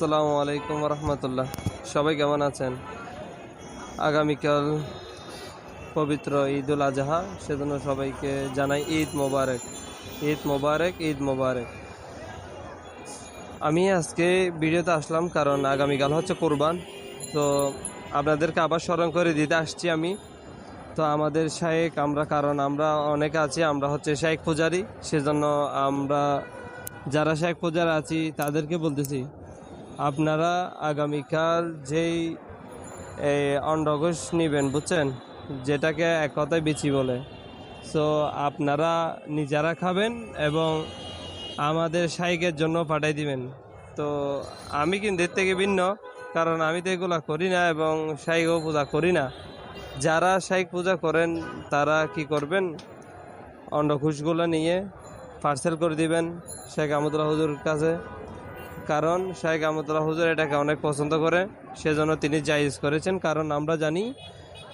আসসালামু আলাইকুম রহমতুল্লাহ। সবাই কেমন আছেন? আগামীকাল পবিত্র ঈদুল আজহা, সেজন্য সবাইকে জানাই ঈদ মোবারক। ঈদ মোবারক ঈদ মোবারক। আমি আজকে ভিডিওতে আসলাম কারণ আগামীকাল হচ্ছে কোরবান। তো আপনাদেরকে আবার স্মরণ করে দিতে আসছি আমি। তো আমাদের শায়েক, আমরা কারণ আমরা অনেকে আছি, আমরা হচ্ছে শায়েক পূজারি। সেজন্য আমরা যারা শায়েক পূজার আছি, তাদেরকে বলতেছি আপনারা আগামীকাল যেই এই অন্ডঘোষ নেবেন, বুঝছেন? যেটাকে এক কথায় বিচি বলে। সো আপনারা নিজেরা খাবেন এবং আমাদের শাইকের জন্য পাঠাই দিবেন। তো, আমি কিন্তু এর থেকে ভিন্ন, কারণ আমি তো এগুলা করি না এবং শাইকও পূজা করি না। যারা শাইক পূজা করেন, তারা কি করবেন? অন্ডঘোষগুলো নিয়ে পার্সেল করে দিবেন শেখ আহমদুল্লাহ হুজুর কাছে। কারণ শেখ আহমদুল্লাহ হুজুর এটাকে অনেক পছন্দ করে, সেজন্য তিনি জায়েজ করেছেন। কারণ আমরা জানি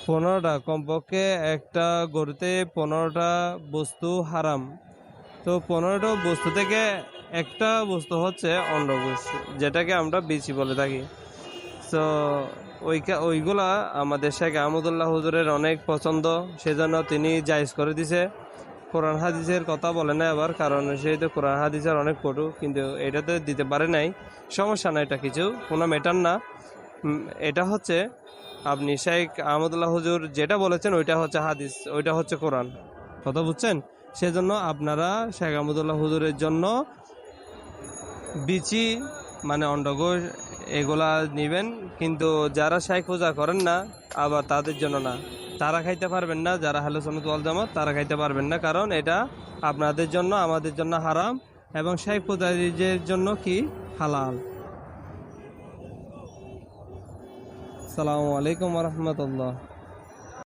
পনেরোটা, কমপক্ষে একটা গরুতে পনেরোটা বস্তু হারাম। তো পনেরোটা বস্তু থেকে একটা বস্তু হচ্ছে অন্ডকোষ যেটাকে আমরা বিচি বলে থাকি। তো ওইকা, ওইগুলা আমাদের শেখ আহমদুল্লাহ হুজুরের অনেক পছন্দ, সেজন্য তিনি জায়েজ করে দিছে। কোরআন হাদিসের কথা বলে না আবার কারণ সেই তো কোরআন হাদিসের অনেক কটু, কিন্তু এটাতে দিতে পারে নাই। সমস্যা না এটা কিছু, কোনো ম্যাটার না। এটা হচ্ছে আপনি শেখ আহমদুল্লাহ হুজুর যেটা বলেছেন, ওইটা হচ্ছে হাদিস, ওইটা হচ্ছে কোরআন। কথা বুঝছেন? সেজন্য আপনারা শেখ আহমদুল্লাহ হুজুরের জন্য বিচি মানে অন্ডগোষ এগুলা নেবেন, কিন্তু যারা শাইখ পূজা করেন না, আবার তাদের জন্য না। তারা খাইতে পারবেন না, যারা হালো সন্নত ওয়াল জামাত, তারা খাইতে পারবেন না। কারণ এটা আপনাদের জন্য, আমাদের জন্য হারাম এবং শাইখ পুজারিজের জন্য কি? হালাল। সালামু আলাইকুম রহমতুল্লাহ।